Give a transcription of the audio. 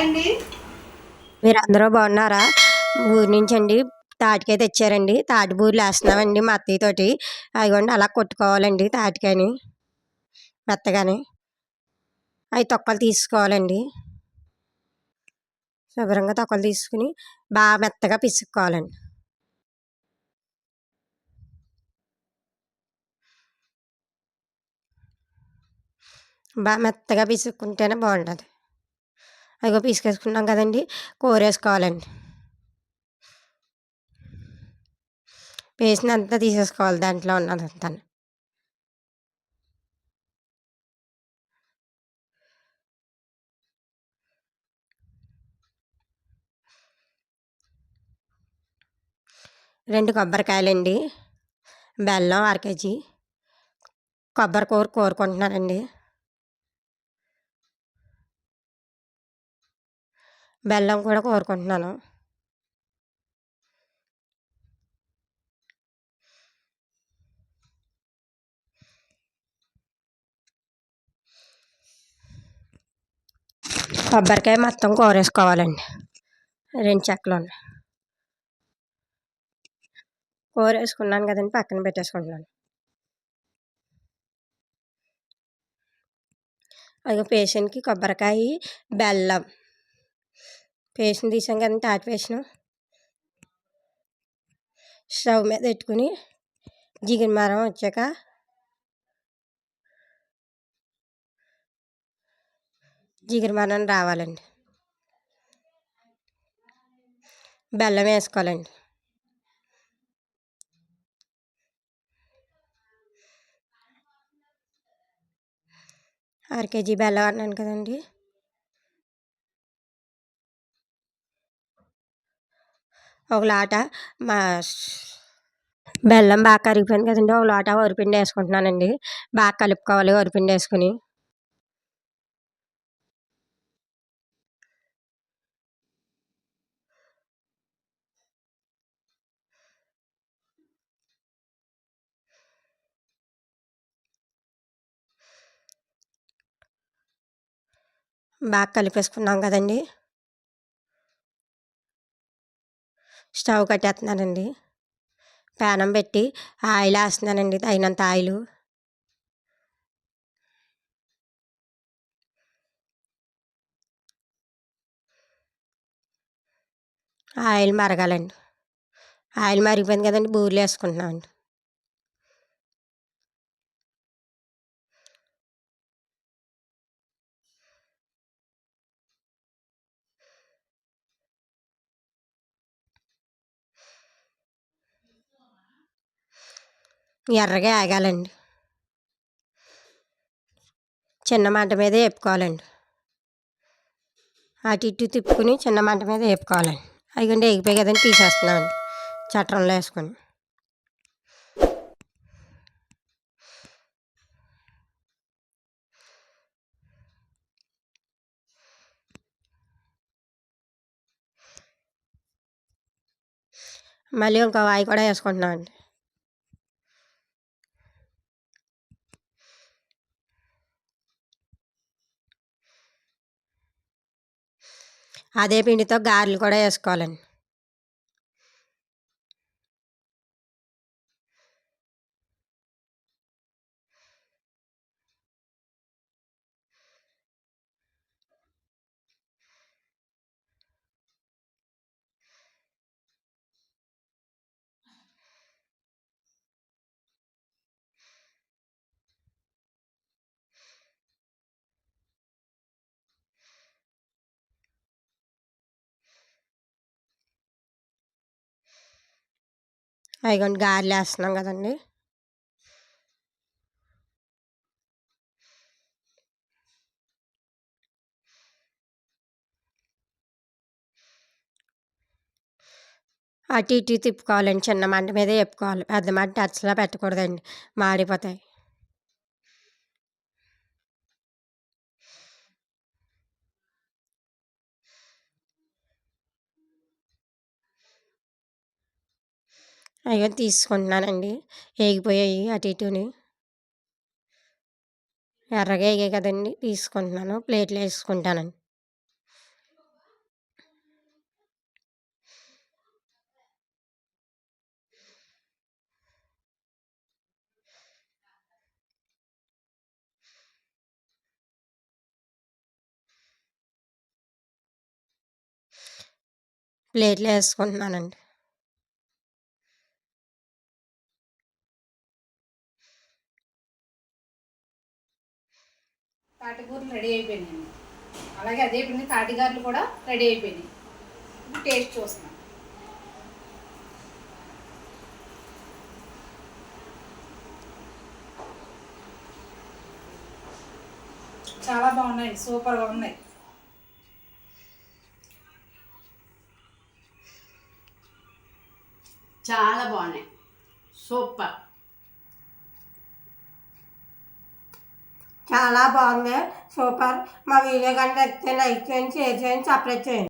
అండి. మీరు అందరూ బాగున్నారా? ఊరి నుంచి అండి తాటికాయ తెచ్చారండి. తాటి బూరెలు వేస్తున్నామండి మా అత్తయ్యతోటి అదిగోండి అలా కొట్టుకోవాలండి తాటికాయని మెత్తగాని. అవి తొక్కలు తీసుకోవాలండి. శుభ్రంగా తొక్కలు తీసుకుని బాగా మెత్తగా పిసుక్కోవాలండి. బాగా మెత్తగా పిసుక్కుంటేనే బాగుంటుంది. అదిగో పీసుకేసుకున్నాం కదండి. కూర వేసుకోవాలండి పేస్ట్ని అంతా తీసేసుకోవాలి దాంట్లో ఉన్నదంతా. రెండు కొబ్బరికాయలండి. బెల్లం అర కేజీ. కొబ్బరి కూర కోరుకుంటున్నానండి. బెల్లం కూడా కోరుకుంటున్నాను. కొబ్బరికాయ మొత్తం కోరేసుకోవాలండి. రెండు చెక్కలు కోరేసుకున్నాను కదండి పక్కన పెట్టేసుకుంటున్నాను. అది పేషెంట్కి కొబ్బరికాయ బెల్లం. పేషన్ తీసాం కదండి తాటి పేషన్ స్టవ్ మీద పెట్టుకుని జిగిన మరం వచ్చాక జిగిరి మరం రావాలండి. బెల్లం వేసుకోవాలండి. అర కేజీ బెల్లం అన్నాను కదండి. ఒక లాట మా బెల్లం బాగా కరిగిపోయింది కదండి. ఒక లోట వరిపిండి వేసుకుంటున్నానండి. బాగా కలుపుకోవాలి వరిపిండి వేసుకుని. బాగా కలిపేసుకున్నాం కదండి. స్టవ్ కట్టేస్తున్నానండి. పేనం పెట్టి ఆయిల్ వేస్తున్నానండి తగినంత ఆయిల్. ఆయిల్ మరగాలండి. ఆయిల్ మరిగిపోయింది కదండి బూరెలు వేసుకుంటున్నామండి. ఎర్రగా ఆగాలండి చిన్న మంట మీదే వేపుకోవాలండి అటు ఇటు తిప్పుకుని చిన్న మంట మీద వేపుకోవాలండి అవి ఎగిపోయి కదండి తీసేస్తున్నామండి. చట్రంలో వేసుకొని మళ్ళీ ఇంకో వాయి కూడా వేసుకుంటున్నామండి అదే పిండితో గారెలు కూడా వేసుకోవాలండి. అయిగోండి గారెలు వేస్తున్నాం కదండి. అటు ఇటు తిప్పుకోవాలండి చిన్న మంట మీద చెప్పుకోవాలి. పెద్ద మంట అచ్చలా పెట్టకూడదండి. మాడిపోతాయి. అయ్యో! తీసుకుంటున్నానండి. వేగిపోయాయి అటు ఇటుని. ఎర్రగా వేగాయి కదండి. తీసుకుంటున్నాను. ప్లేట్లు వేసుకుంటానండి. ప్లేట్లు వేసుకుంటున్నానండి. తాటికూరలు రెడీ అయిపోయినాయి అలాగే అదే పిండి తాటిగారులు కూడా రెడీ అయిపోయినాయి. ఇప్పుడు టేస్ట్ చూస్తున్నాం. చాలా బాగున్నాయి సూపర్గా ఉన్నాయి. చాలా బాగున్నాయి. సూపర్. చాలా బాగుంది సూపర్ మా వీడియో కంటే లైక్ చేయండి షేర్ చేయండి సబ్స్క్రైబ్ చేయండి